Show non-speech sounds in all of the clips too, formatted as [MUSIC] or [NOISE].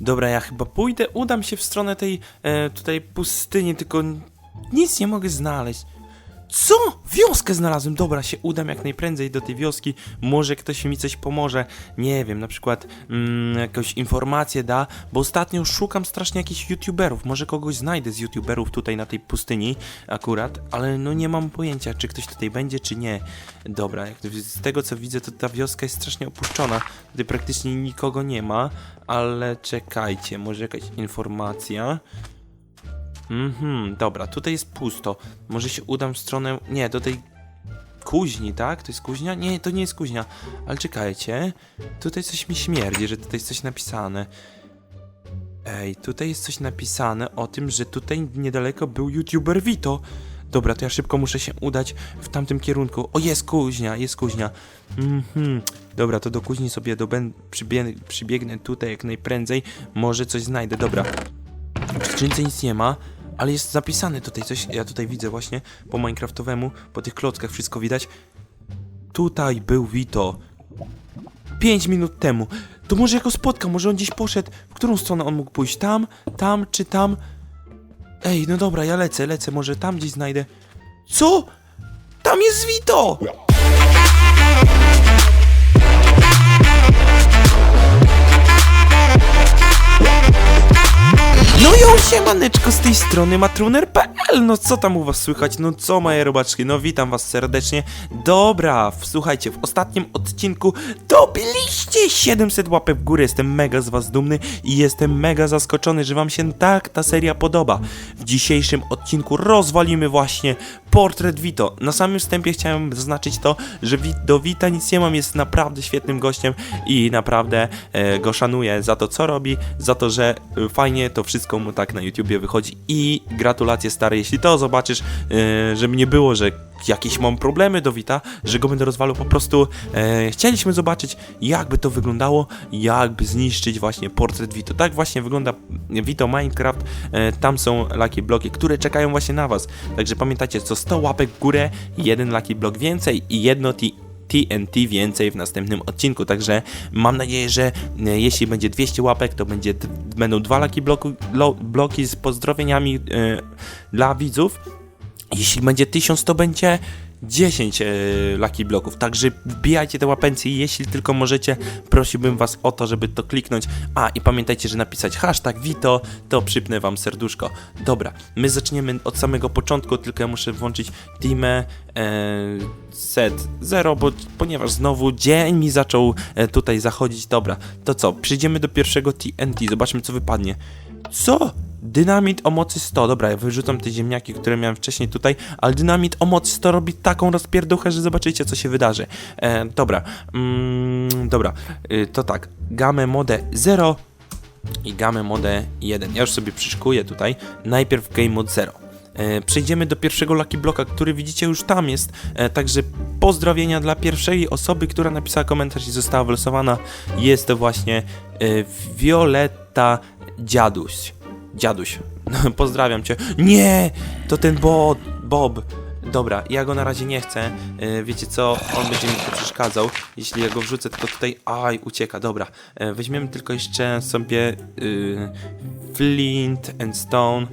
Dobra, ja chyba pójdę, udam się w stronę tej e, tutaj pustyni, tylko nic nie mogę znaleźć. Co? Wioskę znalazłem. Dobra, się udam jak najprędzej do tej wioski. Może ktoś mi coś pomoże. Nie wiem, na przykład mm, jakąś informację da, bo ostatnio szukam strasznie jakichś youtuberów. Może kogoś znajdę z youtuberów tutaj na tej pustyni akurat, ale no nie mam pojęcia, czy ktoś tutaj będzie, czy nie. Dobra, jak z tego co widzę, to ta wioska jest strasznie opuszczona. Tutaj praktycznie nikogo nie ma, ale czekajcie, może jakaś informacja. Mhm, dobra, tutaj jest pusto. Może się udam w stronę. Nie, do tej kuźni, tak? To jest kuźnia? Nie, to nie jest kuźnia. Ale czekajcie. Tutaj coś mi śmierdzi, że tutaj jest coś napisane. Ej, tutaj jest coś napisane o tym, że tutaj niedaleko był youtuber Vito. Dobra, to ja szybko muszę się udać w tamtym kierunku. O, jest kuźnia, jest kuźnia. Mhm. Dobra, to do kuźni sobie dobę, przybie, przybiegnę tutaj jak najprędzej. Może coś znajdę. Dobra, w skrzynce nic nie ma, ale jest zapisane tutaj coś. Ja tutaj widzę właśnie po Minecraftowemu, po tych klockach wszystko widać. Tutaj był Vito. 5 minut temu. To może ja go spotkam, może on gdzieś poszedł. W którą stronę on mógł pójść? Tam, tam czy tam? Ej, no dobra, ja lecę, lecę, może tam gdzieś znajdę. Co? Tam jest Vito! Siemaneczko z tej strony matruner.pl No co tam u was słychać? No co moje robaczki? No witam was serdecznie. Dobra, słuchajcie, w ostatnim odcinku dobiliście 700 łapek w górę. Jestem mega z was dumny i jestem mega zaskoczony, że wam się tak ta seria podoba. W dzisiejszym odcinku rozwalimy właśnie portret Vito. Na samym wstępie chciałem zaznaczyć to, że do Vita nic nie mam. Jest naprawdę świetnym gościem i naprawdę e, go szanuję za to co robi Za to, że e, fajnie to wszystko mu tak na YouTubie wychodzi. I gratulacje stary, jeśli to zobaczysz, e, żeby nie było, że jakieś mam problemy do Wita, że go będę rozwalał, po prostu e, chcieliśmy zobaczyć, jakby to wyglądało, jakby zniszczyć właśnie portret Vito. Tak właśnie wygląda Vito Minecraft, e, tam są Lucky Bloki, które czekają właśnie na was, także pamiętajcie, co 100 łapek w górę, jeden Lucky Block więcej i jedno T TNT więcej w następnym odcinku. Także mam nadzieję, że e, jeśli będzie 200 łapek, to będzie, będą dwa laki bloku, lo, bloki z pozdrowieniami e, dla widzów. Jeśli będzie 1000, to będzie 10 e, laki bloków. Także wbijajcie te łapencje, jeśli tylko możecie. Prosiłbym was o to, żeby to kliknąć. A i pamiętajcie, że napisać hashtag Vito, to przypnę wam serduszko. Dobra, my zaczniemy od samego początku, tylko ja muszę włączyć teamę e, set 0, bo, ponieważ znowu dzień mi zaczął e, tutaj zachodzić. Dobra, to co? Przejdziemy do pierwszego TNT, zobaczmy co wypadnie. Co? Dynamit o mocy 100. Dobra, ja wyrzucam te ziemniaki, które miałem wcześniej tutaj, ale dynamit o mocy 100 robi taką rozpierduchę, że zobaczycie, co się wydarzy. E, dobra, mm, dobra, y, to tak. Gamę modę 0 i gamę modę 1. Ja już sobie przyszykuję tutaj. Najpierw game mode 0. E, przejdziemy do pierwszego Lucky Bloka, który widzicie już tam jest. E, także pozdrowienia dla pierwszej osoby, która napisała komentarz i została wylosowana. Jest to właśnie e, Violetta Dziaduś. Dziaduś. [LAUGHS] Pozdrawiam cię. Nie! To ten Bo Bob. Dobra, ja go na razie nie chcę. E, wiecie co? On będzie mi tu przeszkadzał. Jeśli ja go wrzucę tylko tutaj. Aj, ucieka. Dobra. E, weźmiemy tylko jeszcze sobie y, Flint and Stone.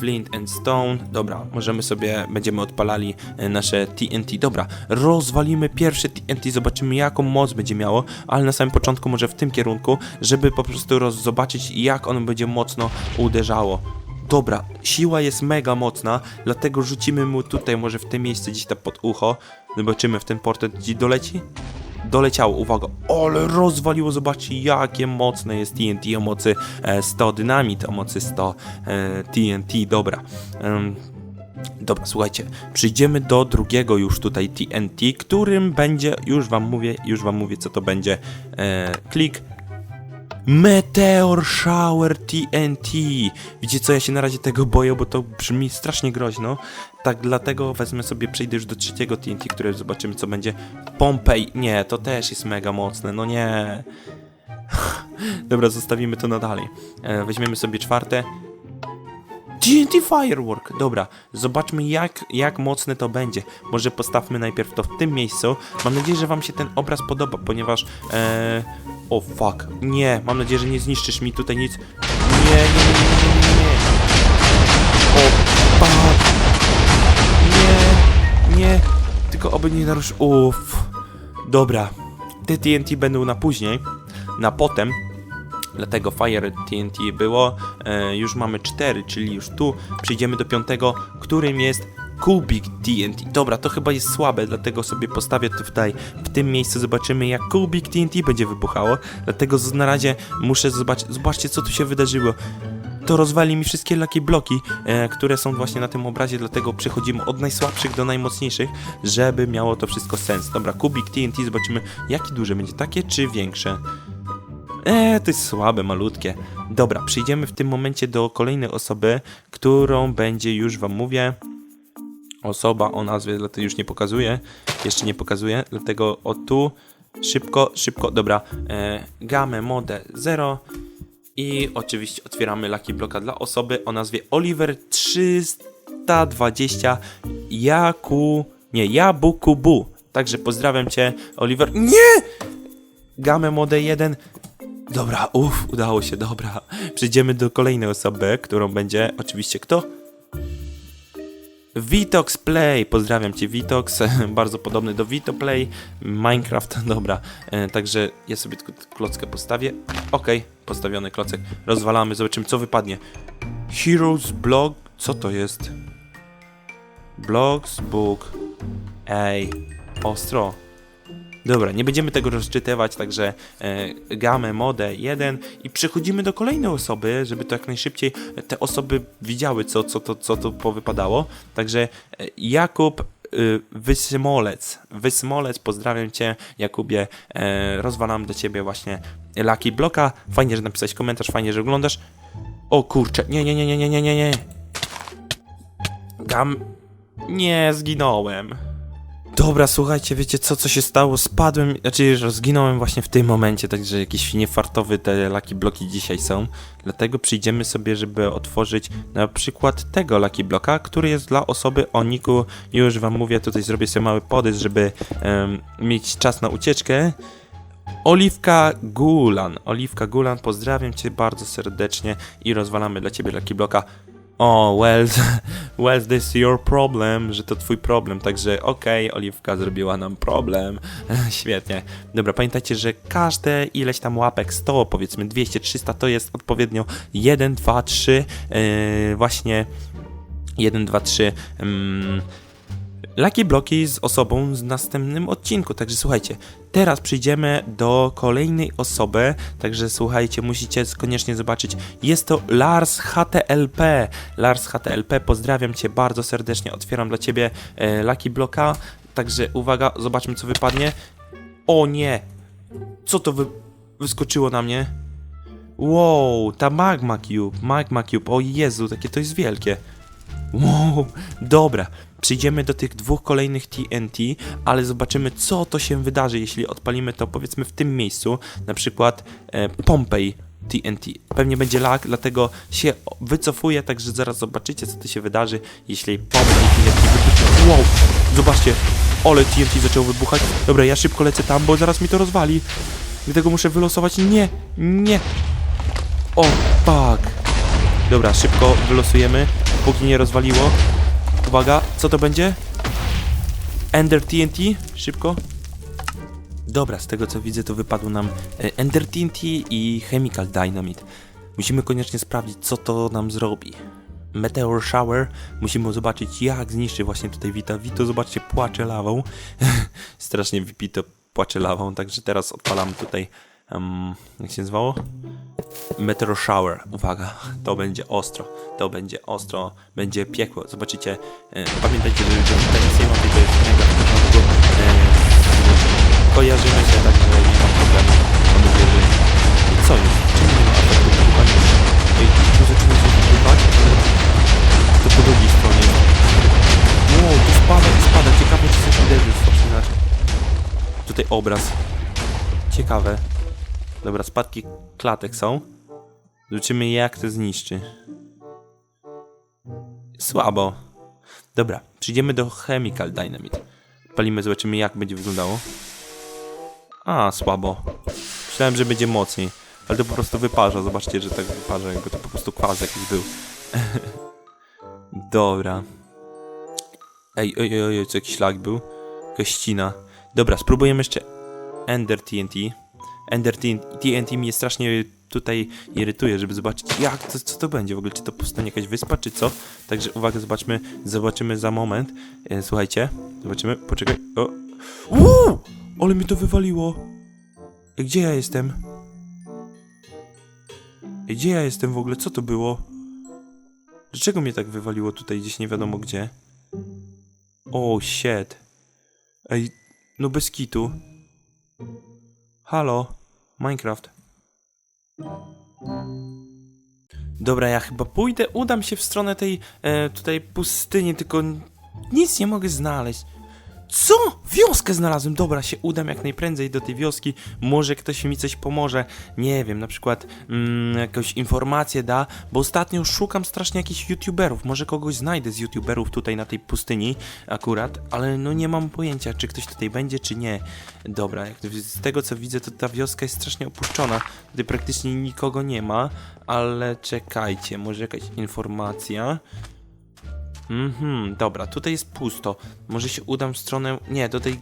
Flint and Stone. Dobra, możemy sobie, będziemy odpalali e, nasze TNT. Dobra, rozwalimy pierwsze TNT, zobaczymy jaką moc będzie miało, ale na samym początku może w tym kierunku, żeby po prostu zobaczyć jak ono będzie mocno uderzało. Dobra, siła jest mega mocna, dlatego rzucimy mu tutaj, może w tym miejscu gdzieś tam pod ucho. Zobaczymy w ten portret, gdzie doleci. Doleciało, uwaga, ale rozwaliło, zobaczcie jakie mocne jest TNT o mocy e, 100, dynamit o mocy 100 e, TNT, dobra. Dobra, słuchajcie, przyjdziemy do drugiego już tutaj TNT, którym będzie, już wam mówię, już wam mówię co to będzie. E, klik. Meteor Shower TNT. Wiecie co, ja się na razie tego boję, bo to brzmi strasznie groźno. Tak dlatego wezmę sobie, przejdę już do trzeciego TNT, które zobaczymy co będzie. Pompej, nie, to też jest mega mocne, no nie. [LAUGHS] Dobra, zostawimy to na dalej. E, weźmiemy sobie czwarte. TNT Firework! Dobra, zobaczmy jak, jak mocne to będzie. Może postawmy najpierw to w tym miejscu. Mam nadzieję, że wam się ten obraz podoba, ponieważ... E... O fuck, nie, mam nadzieję, że nie zniszczysz mi tutaj nic. Nie, nie, nie, nie, nie. O fuck! Nie, nie, tylko oby nie narusz... Uff. Dobra, te TNT będą na później, na potem. Dlatego Fire TNT było. E, już mamy 4, czyli już tu przejdziemy do piątego, którym jest Kubik TNT. Dobra, to chyba jest słabe, dlatego sobie postawię to tutaj w tym miejscu. Zobaczymy, jak Kubik TNT będzie wybuchało. Dlatego na razie muszę zobaczyć. Zobaczcie, co tu się wydarzyło. To rozwali mi wszystkie lucky bloki, e, które są właśnie na tym obrazie, dlatego przechodzimy od najsłabszych do najmocniejszych, żeby miało to wszystko sens. Dobra, kubik TNT, zobaczymy, jakie duże będzie, takie czy większe. Eee, to jest słabe, malutkie. Dobra, przejdziemy w tym momencie do kolejnej osoby, którą będzie już wam mówię. Osoba o nazwie, dlatego już nie pokazuję. Jeszcze nie pokazuję, dlatego o tu. Szybko, szybko, dobra. E, gamę modę 0. I oczywiście otwieramy Lucky Bloka dla osoby o nazwie Oliver 320 Jaku... Nie, Jabukubu. Także pozdrawiam cię, Oliver. Nie! Gamę modę 1 Dobra, uff, udało się, dobra. Przejdziemy do kolejnej osoby, którą będzie oczywiście kto? Vitox Play, pozdrawiam cię Vitox, [LAUGHS] bardzo podobny do Vito Play, Minecraft, [LAUGHS] dobra, e, także ja sobie tylko klockę postawię, okej, postawiony klocek, rozwalamy, zobaczymy co wypadnie. Heroes Blog, co to jest? Blogs, Book, ej, ostro, Dobra, nie będziemy tego rozczytywać, także e, gamę, modę 1 i przechodzimy do kolejnej osoby, żeby to jak najszybciej e, te osoby widziały, co, co, to, co to powypadało. Także e, Jakub y, Wysmolec. Wysmolec, pozdrawiam Cię, Jakubie. E, rozwalam do Ciebie właśnie Lucky Bloka. Fajnie, że napisałeś komentarz, fajnie, że oglądasz. O kurczę, nie, nie, nie, nie, nie, nie, nie. Gam... Nie, zginąłem. Dobra, słuchajcie, wiecie co, co się stało? Spadłem, znaczy że zginąłem właśnie w tym momencie, także jakieś niefartowe te laki bloki dzisiaj są. Dlatego przyjdziemy sobie, żeby otworzyć na przykład tego laki bloka, który jest dla osoby o niku, już wam mówię, tutaj zrobię sobie mały podys, żeby em, mieć czas na ucieczkę. Oliwka Gulan, Oliwka Gulan, pozdrawiam cię bardzo serdecznie i rozwalamy dla ciebie laki bloka. O, well, [LAUGHS] well, this your problem, że to twój problem, także okej, Oliwka zrobiła nam problem. [LAUGHS] Świetnie. Dobra, pamiętajcie, że każde ileś tam łapek, 100, powiedzmy 200, 300, to jest odpowiednio 1, 2, 3, yy, właśnie 1, 2, 3, mm, Lucky bloki z osobą z następnym odcinku. Także słuchajcie, teraz przejdziemy do kolejnej osoby. Także słuchajcie, musicie koniecznie zobaczyć. Jest to Lars HTLP. Lars HTLP, pozdrawiam cię bardzo serdecznie. Otwieram dla ciebie e, Lucky bloka. Także uwaga, zobaczmy co wypadnie. O nie! Co to wy wyskoczyło na mnie? Wow, ta Magma Cube, Magma Cube, o Jezu, takie to jest wielkie. Wow, dobra. Przejdziemy do tych dwóch kolejnych TNT, ale zobaczymy, co to się wydarzy, jeśli odpalimy to powiedzmy w tym miejscu, na przykład e, TNT. Pewnie będzie lag, dlatego się wycofuję, także zaraz zobaczycie, co to się wydarzy, jeśli Pompej TNT wybuchnie. Wow, zobaczcie, ole TNT zaczęło wybuchać. Dobra, ja szybko lecę tam, bo zaraz mi to rozwali. Dlatego muszę wylosować. Nie, nie. O, fuck. Dobra, szybko wylosujemy, póki nie rozwaliło. Uwaga, co to będzie? Ender TNT? Szybko. Dobra, z tego co widzę, to wypadło nam e, Ender TNT i Chemical Dynamite. Musimy koniecznie sprawdzić, co to nam zrobi. Meteor Shower. Musimy zobaczyć, jak zniszczy właśnie tutaj Vita. Vito, zobaczcie, płacze lawą. [LAUGHS] Strasznie Vito płacze lawą, także teraz odpalamy tutaj. Um, jak się nazywało? Meteor Shower. Uwaga, to będzie ostro. To będzie ostro, będzie piekło. Zobaczycie. E, pamiętajcie, że nic nie ma, to jest mega w porządku. E, kojarzymy się, także nie ma problemu. Mam nadzieję, że... Co jest? Czemu nie ma ataku wybuchania? Ej, tu zaczyna się wybuchać, ale to po drugiej stronie. Wow, tu spada, tu spada. Ciekawe, czy coś uderzy w. Tutaj obraz. Ciekawe. Dobra, spadki klatek są. Zobaczymy jak to zniszczy. Słabo. Dobra, przyjdziemy do Chemical Dynamite. Palimy, zobaczymy jak będzie wyglądało. A, słabo. Myślałem, że będzie mocniej. Ale to po prostu wyparza. Zobaczcie, że tak wyparza, jakby to po prostu kwas jakiś był. [LAUGHS] Dobra. Ej, oj, oj, oj, co jakiś lag był? Jakaś ścina. Dobra, spróbujemy jeszcze Ender TNT. Ender TNT mnie strasznie tutaj irytuje, żeby zobaczyć jak, to, co to będzie w ogóle, czy to powstanie jakaś wyspa, czy co. Także uwaga, zobaczmy, zobaczymy za moment. E, słuchajcie, zobaczymy, poczekaj. O. Uuu! Ale mi to wywaliło. Gdzie ja jestem? Gdzie ja jestem w ogóle? Co to było? Dlaczego mnie tak wywaliło tutaj gdzieś nie wiadomo gdzie? O, shit. Ej, no bez kitu. Halo, Minecraft. Dobra, ja chyba pójdę, udam się w stronę tej e, tutaj pustyni, tylko nic nie mogę znaleźć. Co? Wioskę znalazłem. Dobra, się udam jak najprędzej do tej wioski. Może ktoś mi coś pomoże. Nie wiem, na przykład mm, jakąś informację da, bo ostatnio szukam strasznie jakichś youtuberów. Może kogoś znajdę z youtuberów tutaj na tej pustyni akurat, ale no nie mam pojęcia, czy ktoś tutaj będzie, czy nie. Dobra, jak z tego co widzę, to ta wioska jest strasznie opuszczona. Tutaj praktycznie nikogo nie ma, ale czekajcie, może jakaś informacja. Mhm, dobra, tutaj jest pusto. Może się udam w stronę. Nie, do tej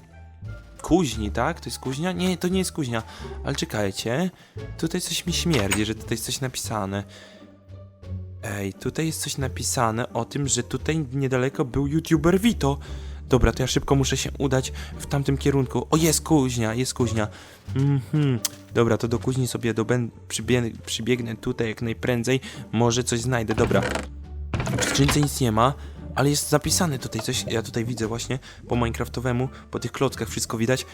kuźni, tak? To jest kuźnia? Nie, to nie jest kuźnia. Ale czekajcie. Tutaj coś mi śmierdzi, że tutaj jest coś napisane. Ej, tutaj jest coś napisane o tym, że tutaj niedaleko był youtuber Vito. Dobra, to ja szybko muszę się udać w tamtym kierunku. O, jest kuźnia, jest kuźnia. Mhm. Dobra, to do kuźni sobie dobę przybie przybiegnę tutaj jak najprędzej. Może coś znajdę. Dobra. W skrzynce nic nie ma, ale jest zapisane tutaj coś. Ja tutaj widzę właśnie po Minecraftowemu, po tych klockach wszystko widać.